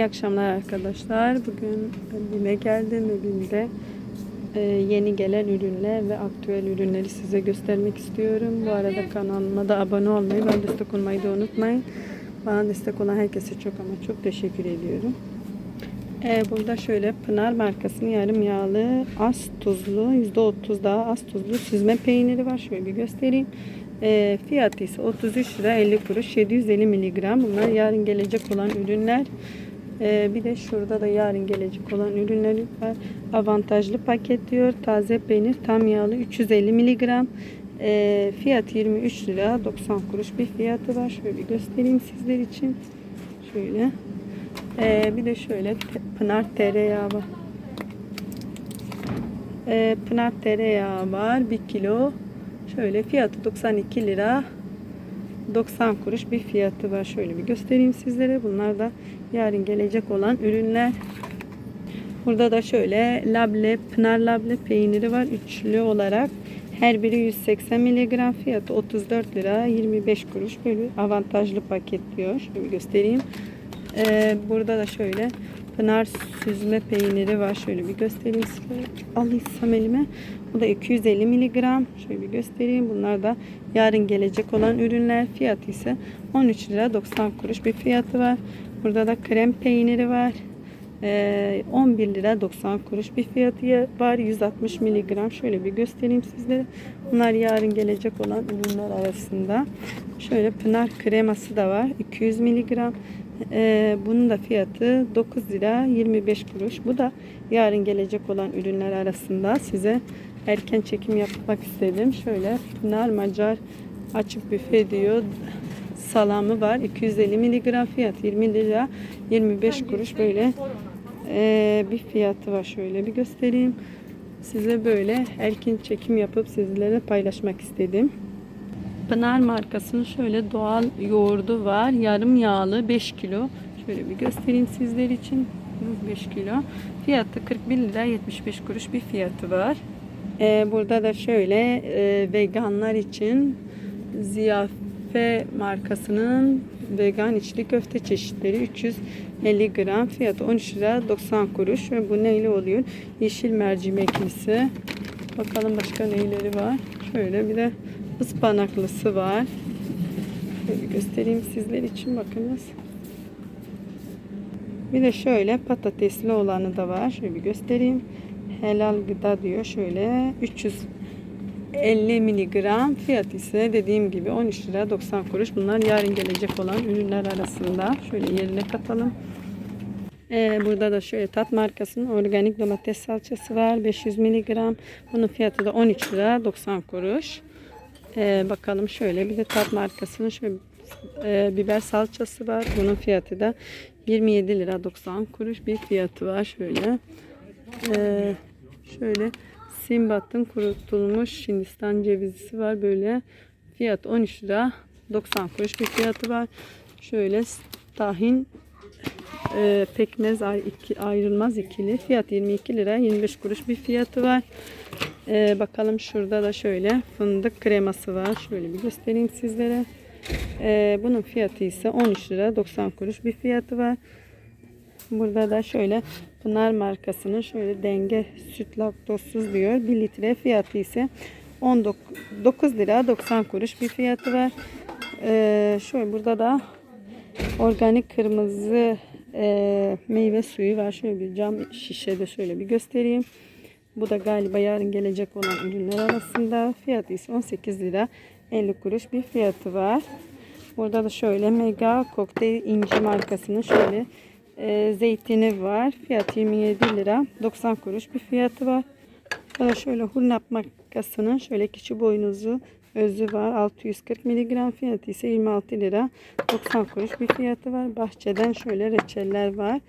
İyi akşamlar arkadaşlar. Bugün evime geldim. Evimde e, yeni gelen ürünler ve aktüel ürünleri size göstermek istiyorum. Bu arada kanalıma da abone olmayı ve destek olmayı da unutmayın. Bana destek olan herkese çok ama çok teşekkür ediyorum. E, burada şöyle Pınar markasının yarım yağlı az tuzlu %30 daha az tuzlu süzme peyniri var. Şöyle bir göstereyim. E, fiyatı ise 33 lira 50 kuruş 750 miligram. Bunlar yarın gelecek olan ürünler. Ee, bir de şurada da yarın gelecek olan ürünleri var. Avantajlı paket diyor. Taze peynir tam yağlı 350 miligram. Ee, fiyat 23 lira 90 kuruş bir fiyatı var. Şöyle bir göstereyim sizler için. Şöyle. Ee, bir de şöyle Pınar tereyağı var. Ee, Pınar tereyağı var. 1 kilo. Şöyle fiyatı 92 lira 90 kuruş bir fiyatı var. Şöyle bir göstereyim sizlere. Bunlar da yarın gelecek olan ürünler. Burada da şöyle lable, pınar lable peyniri var. Üçlü olarak. Her biri 180 miligram fiyatı 34 lira 25 kuruş. Böyle avantajlı paket diyor. Şöyle göstereyim. Ee, burada da şöyle pınar süzme peyniri var. Şöyle bir göstereyim size. Alırsam elime. Bu da 250 miligram. Şöyle bir göstereyim. Bunlar da yarın gelecek olan ürünler. Fiyatı ise 13 lira 90 kuruş bir fiyatı var. Burada da krem peyniri var. Ee, 11 lira 90 kuruş bir fiyatı var. 160 miligram. Şöyle bir göstereyim sizlere. Bunlar yarın gelecek olan ürünler arasında. Şöyle pınar kreması da var. 200 miligram. Ee, bunun da fiyatı 9 lira 25 kuruş. Bu da yarın gelecek olan ürünler arasında size erken çekim yapmak istedim. Şöyle Pınar Macar açık büfe diyor. Salamı var. 250 miligram fiyat 20 lira 25 kuruş böyle ee, bir fiyatı var. Şöyle bir göstereyim. Size böyle erken çekim yapıp sizlere paylaşmak istedim. Pınar markasının şöyle doğal yoğurdu var. Yarım yağlı 5 kilo. Şöyle bir göstereyim sizler için. 5 kilo. Fiyatı 41 lira 75 kuruş bir fiyatı var. Ee, burada da şöyle e, veganlar için Ziyafe markasının vegan içli köfte çeşitleri 350 gram fiyatı 13 lira 90 kuruş ve bu neyle oluyor? Yeşil mercimeklisi. Bakalım başka neyleri var. Şöyle bir de ıspanaklısı var. Şöyle göstereyim sizler için bakınız. Bir de şöyle patatesli olanı da var. Şöyle bir göstereyim. Helal gıda diyor. Şöyle 350 miligram fiyat ise dediğim gibi 13 lira 90 kuruş. Bunlar yarın gelecek olan ürünler arasında. Şöyle yerine katalım. Ee, burada da şöyle tat markasının organik domates salçası var. 500 miligram. Bunun fiyatı da 13 lira 90 kuruş. Ee, bakalım şöyle bir de tat markasının şöyle e, biber salçası var. Bunun fiyatı da 27 lira 90 kuruş bir fiyatı var. Şöyle Ee, şöyle Simbat'ın kurutulmuş Hindistan cevizisi var. Böyle fiyat 13 lira 90 kuruş bir fiyatı var. Şöyle tahin e, pekmez ayrılmaz ikili. Fiyat 22 lira 25 kuruş bir fiyatı var. E, bakalım şurada da şöyle fındık kreması var. Şöyle bir göstereyim sizlere. E, bunun fiyatı ise 13 lira 90 kuruş bir fiyatı var. Burada da şöyle Pınar markasının şöyle denge süt laktozsuz diyor. 1 litre fiyatı ise 19 lira 90 kuruş bir fiyatı var. Ee, şöyle burada da organik kırmızı e, meyve suyu var. Şöyle bir cam şişede şöyle bir göstereyim. Bu da galiba yarın gelecek olan ürünler arasında. Fiyatı ise 18 lira 50 kuruş bir fiyatı var. Burada da şöyle Mega Kokteyl İnci markasının şöyle e, zeytini var. Fiyatı 27 lira 90 kuruş bir fiyatı var. Burada şöyle Hurnap markasının şöyle küçük boynuzu özü var. 640 miligram fiyatı ise 26 lira 90 kuruş bir fiyatı var. Bahçeden şöyle reçeller var.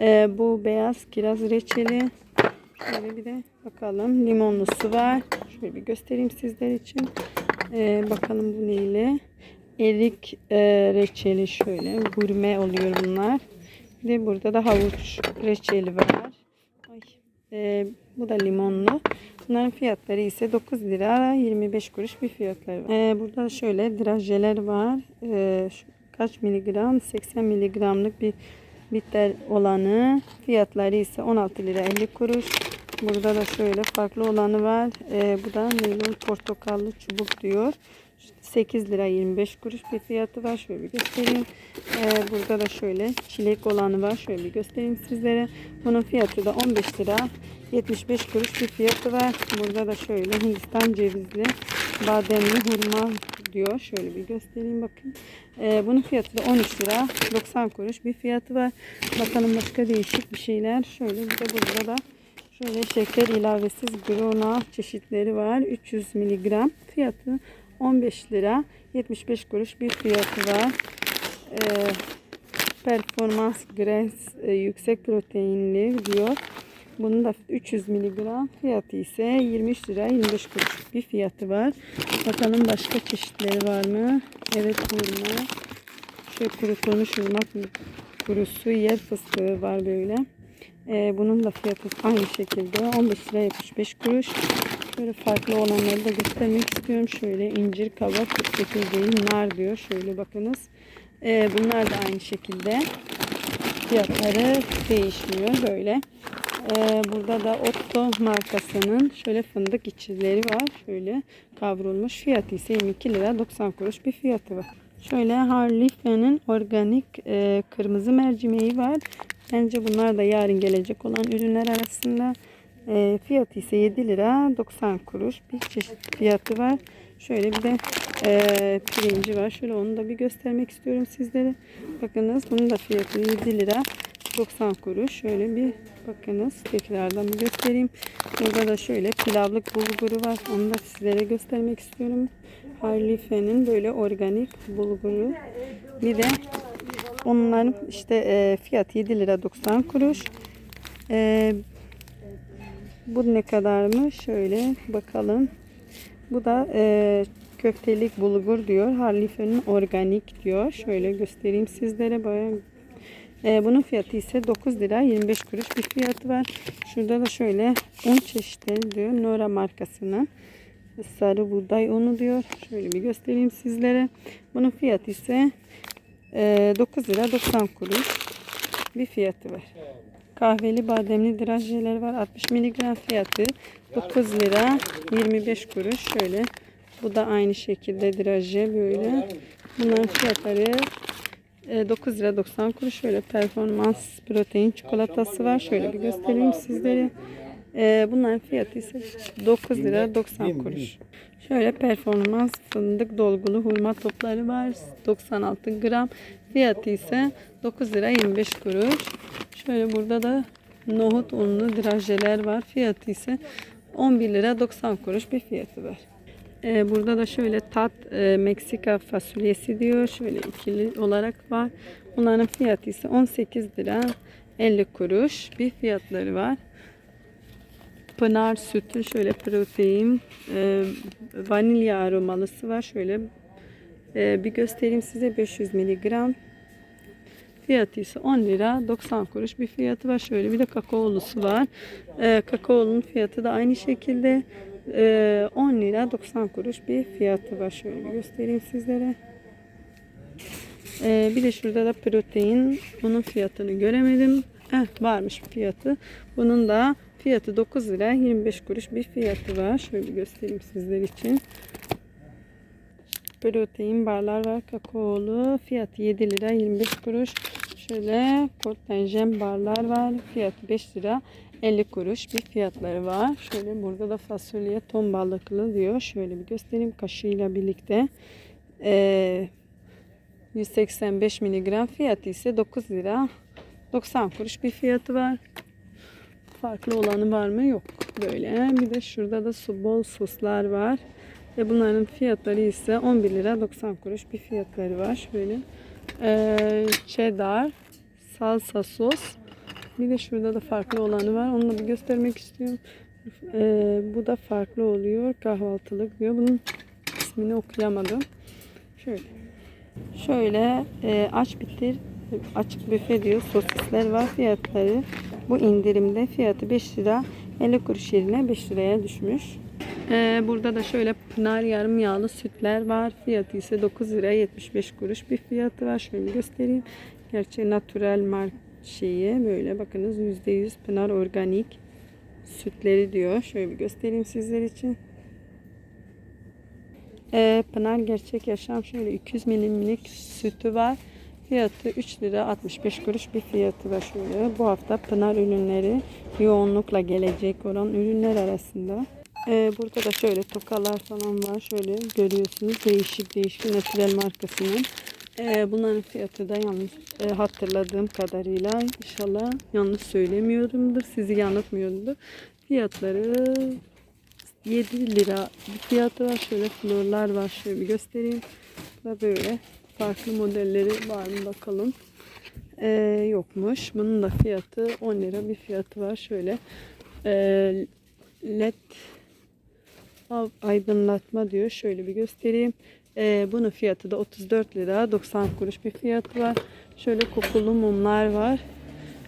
E, bu beyaz kiraz reçeli. Şöyle bir de bakalım limonlusu var. Şöyle bir göstereyim sizler için. E, bakalım bu neyle. Erik e, reçeli şöyle gurme oluyor bunlar. Bir de burada da havuç reçeli var. E, bu da limonlu. Bunların fiyatları ise 9 lira 25 kuruş bir fiyatları var. E, burada şöyle drajeler var. E, şu, kaç miligram? 80 miligramlık bir Bitter olanı fiyatları ise 16 lira 50 kuruş. Burada da şöyle farklı olanı var. Ee, bu da naylon portakallı çubuk diyor. 8 lira 25 kuruş bir fiyatı var. Şöyle bir göstereyim. Ee, burada da şöyle çilek olanı var. Şöyle bir göstereyim sizlere. Bunun fiyatı da 15 lira 75 kuruş bir fiyatı var. Burada da şöyle Hindistan cevizli bademli hurma diyor. Şöyle bir göstereyim bakın. Ee, bunun fiyatı da 13 lira 90 kuruş bir fiyatı var. Bakalım başka değişik bir şeyler. Şöyle bir de burada da şöyle şeker ilavesiz grona çeşitleri var. 300 miligram fiyatı 15 lira 75 kuruş bir fiyatı var. Ee, performans Grass e, yüksek proteinli diyor. Bunun da 300 miligram fiyatı ise 23 lira 25 kuruş bir fiyatı var. Bakalım başka çeşitleri var mı? Evet hurma. Şöyle kurutulmuş hurma kurusu yer fıstığı var böyle. Ee, bunun da fiyatı aynı şekilde 15 lira 75 kuruş. Şöyle farklı olanları da göstermek istiyorum. Şöyle incir kabak 48 değil nar diyor. Şöyle bakınız. Ee, bunlar da aynı şekilde fiyatları değişmiyor böyle. Ee, burada da Otto markasının şöyle fındık içleri var. Şöyle kavrulmuş. Fiyatı ise 22 lira 90 kuruş bir fiyatı var. Şöyle Harlife'nin organik e, kırmızı mercimeği var. Bence bunlar da yarın gelecek olan ürünler arasında. E, fiyatı ise 7 lira 90 kuruş bir çeşit fiyatı var. Şöyle bir de e, pirinci var. Şöyle onu da bir göstermek istiyorum sizlere. Bakınız bunun da fiyatı 7 lira 90 kuruş. Şöyle bir bakınız. Tekrardan bir göstereyim. Burada da şöyle pilavlık bulguru var. Onu da sizlere göstermek istiyorum. Harlife'nin böyle organik bulguru. Bir de onların işte e, fiyatı 7 lira 90 kuruş. E, bu ne kadarmış? Şöyle bakalım. Bu da e, köftelik bulgur diyor. Harlife'nin organik diyor. Şöyle göstereyim sizlere. Bayağı e, bunun fiyatı ise 9 lira 25 kuruş bir fiyatı var. Şurada da şöyle un çeşitleri diyor. Nora markasının sarı buğday unu diyor. Şöyle bir göstereyim sizlere. Bunun fiyatı ise e, 9 lira 90 kuruş bir fiyatı var. Kahveli bademli drajeler var. 60 miligram fiyatı 9 lira 25 kuruş. Şöyle bu da aynı şekilde draje böyle. Bunların fiyatları e, 9 lira 90 kuruş. Şöyle performans protein çikolatası var. Şöyle bir göstereyim sizlere. E, bunların fiyatı ise 9 lira 90 kuruş. Şöyle performans fındık dolgulu hurma topları var. 96 gram. Fiyatı ise 9 lira 25 kuruş. Şöyle burada da nohut unlu drajeler var. Fiyatı ise 11 lira 90 kuruş bir fiyatı var. Ee, burada da şöyle tat e, Meksika fasulyesi diyor. Şöyle ikili olarak var. Bunların fiyatı ise 18 lira 50 kuruş bir fiyatları var. Pınar sütü şöyle protein e, vanilya aromalısı var. Şöyle e, bir göstereyim size 500 miligram. Fiyatı ise 10 lira 90 kuruş bir fiyatı var. Şöyle bir de kakaolusu var. E, kakaolunun fiyatı da aynı şekilde e, 10 lira 90 kuruş bir fiyatı var. Şöyle bir göstereyim sizlere. E, bir de şurada da protein. Bunun fiyatını göremedim. Eh, varmış fiyatı. Bunun da fiyatı 9 lira 25 kuruş bir fiyatı var. Şöyle bir göstereyim sizler için. Protein barlar var kakaolu. Fiyatı 7 lira 25 kuruş. Şöyle kontenjan barlar var. Fiyatı 5 lira 50 kuruş bir fiyatları var. Şöyle burada da fasulye ton balıklı diyor. Şöyle bir göstereyim kaşığıyla birlikte. Ee, 185 miligram fiyatı ise 9 lira 90 kuruş bir fiyatı var. Farklı olanı var mı? Yok. Böyle. Bir de şurada da su bol soslar var. Ve bunların fiyatları ise 11 lira 90 kuruş bir fiyatları var. Şöyle. Ee, cheddar, salsa sos. Bir de şurada da farklı olanı var. Onu da bir göstermek istiyorum. Ee, bu da farklı oluyor. Kahvaltılık diyor. Bunun ismini okuyamadım. Şöyle. Şöyle e, aç bitir açık büfe diyor. Sosisler var. Fiyatları bu indirimde fiyatı 5 lira 50 kuruş yerine 5 liraya düşmüş. Ee, burada da şöyle pınar yarım yağlı sütler var. Fiyatı ise 9 lira 75 kuruş bir fiyatı var. Şöyle göstereyim. Gerçi natural mark şeyi böyle bakınız %100 Pınar organik sütleri diyor. Şöyle bir göstereyim sizler için. Ee, Pınar gerçek yaşam şöyle 200 milimlik sütü var. Fiyatı 3 lira 65 kuruş bir fiyatı var şöyle. Bu hafta Pınar ürünleri yoğunlukla gelecek olan ürünler arasında. Ee, burada da şöyle tokalar falan var. Şöyle görüyorsunuz değişik değişik natürel markasının. Ee, bunların fiyatı da yanlış e, hatırladığım kadarıyla inşallah yanlış söylemiyorumdur. Sizi yanıltmıyorumdur. Fiyatları 7 lira bir fiyatı var. Şöyle florlar var. Şöyle bir göstereyim. Da böyle farklı modelleri var mı bakalım. Ee, yokmuş. Bunun da fiyatı 10 lira bir fiyatı var. Şöyle ee, led aydınlatma diyor. Şöyle bir göstereyim. Ee, bunun fiyatı da 34 lira 90 kuruş bir fiyatı var. Şöyle kokulu mumlar var.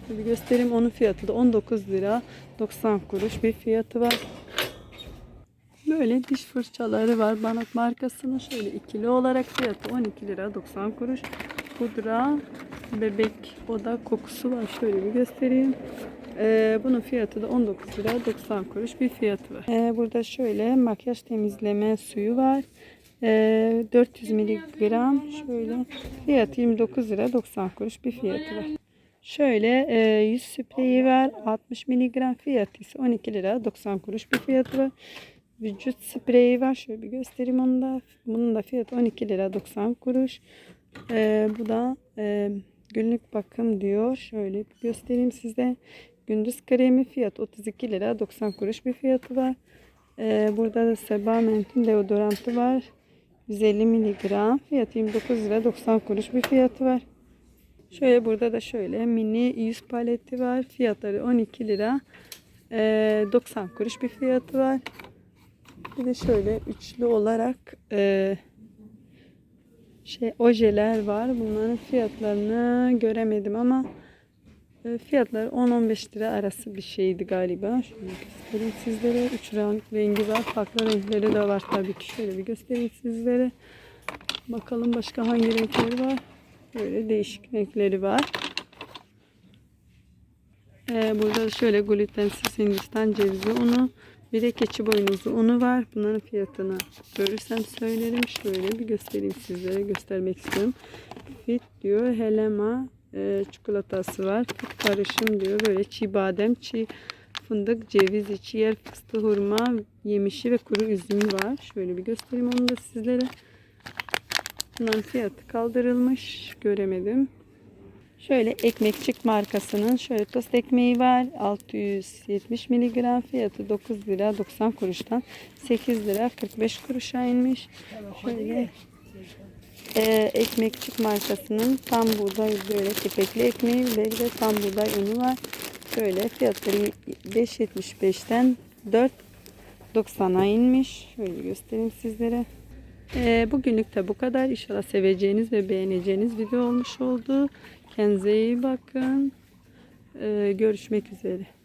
Bir göstereyim. Onun fiyatı da 19 lira 90 kuruş bir fiyatı var. Böyle diş fırçaları var. Banat markasının şöyle ikili olarak fiyatı 12 lira 90 kuruş. Pudra bebek o da kokusu var. Şöyle bir göstereyim. Ee, bunun fiyatı da 19 lira 90 kuruş bir fiyatı var. Ee, burada şöyle makyaj temizleme suyu var. Ee, 400 miligram şöyle fiyatı 29 lira 90 kuruş bir fiyatı var. Şöyle e, yüz spreyi var 60 miligram fiyatı ise 12 lira 90 kuruş bir fiyatı var. Vücut spreyi var. Şöyle bir göstereyim onu da. Bunun da fiyatı 12 lira 90 kuruş. Ee, bu da e, günlük bakım diyor. Şöyle bir göstereyim size. Gündüz kremi fiyat 32 lira 90 kuruş bir fiyatı var. Ee, burada da Seba Mentin deodorantı var. 150 miligram. Fiyatı 29 lira 90 kuruş bir fiyatı var. Şöyle burada da şöyle mini yüz paleti var. Fiyatları 12 lira. Ee, 90 kuruş bir fiyatı var. Bir de şöyle üçlü olarak e, şey ojeler var. Bunların fiyatlarını göremedim ama e, fiyatları 10-15 lira arası bir şeydi galiba. Şöyle göstereyim sizlere. Üç renk rengi var. Farklı renkleri de var tabii ki. Şöyle bir göstereyim sizlere. Bakalım başka hangi renkleri var. Böyle değişik renkleri var. Ee, burada da şöyle glutensiz Hindistan cevizi unu. Bir de keçi boynuzu unu var. Bunların fiyatını görürsem söylerim. Şöyle bir göstereyim sizlere. Göstermek istiyorum. Fit diyor. Helema e, çikolatası var. Fit karışım diyor. Böyle çiğ badem, çiğ fındık, ceviz, içi yer fıstığı, hurma, yemişi ve kuru üzüm var. Şöyle bir göstereyim onu da sizlere. Bunların fiyatı kaldırılmış. Göremedim. Şöyle ekmekçik markasının şöyle tost ekmeği var. 670 miligram fiyatı 9 lira 90 kuruştan 8 lira 45 kuruşa inmiş. Şöyle e, ekmekçik markasının tam buğday böyle kepekli ekmeği ve de tam buğday unu var. Şöyle fiyatları 5.75'ten 4.90'a inmiş. Şöyle göstereyim sizlere. Ee, bugünlük de bu kadar. İnşallah seveceğiniz ve beğeneceğiniz video olmuş oldu. Kendinize iyi bakın. Ee, görüşmek üzere.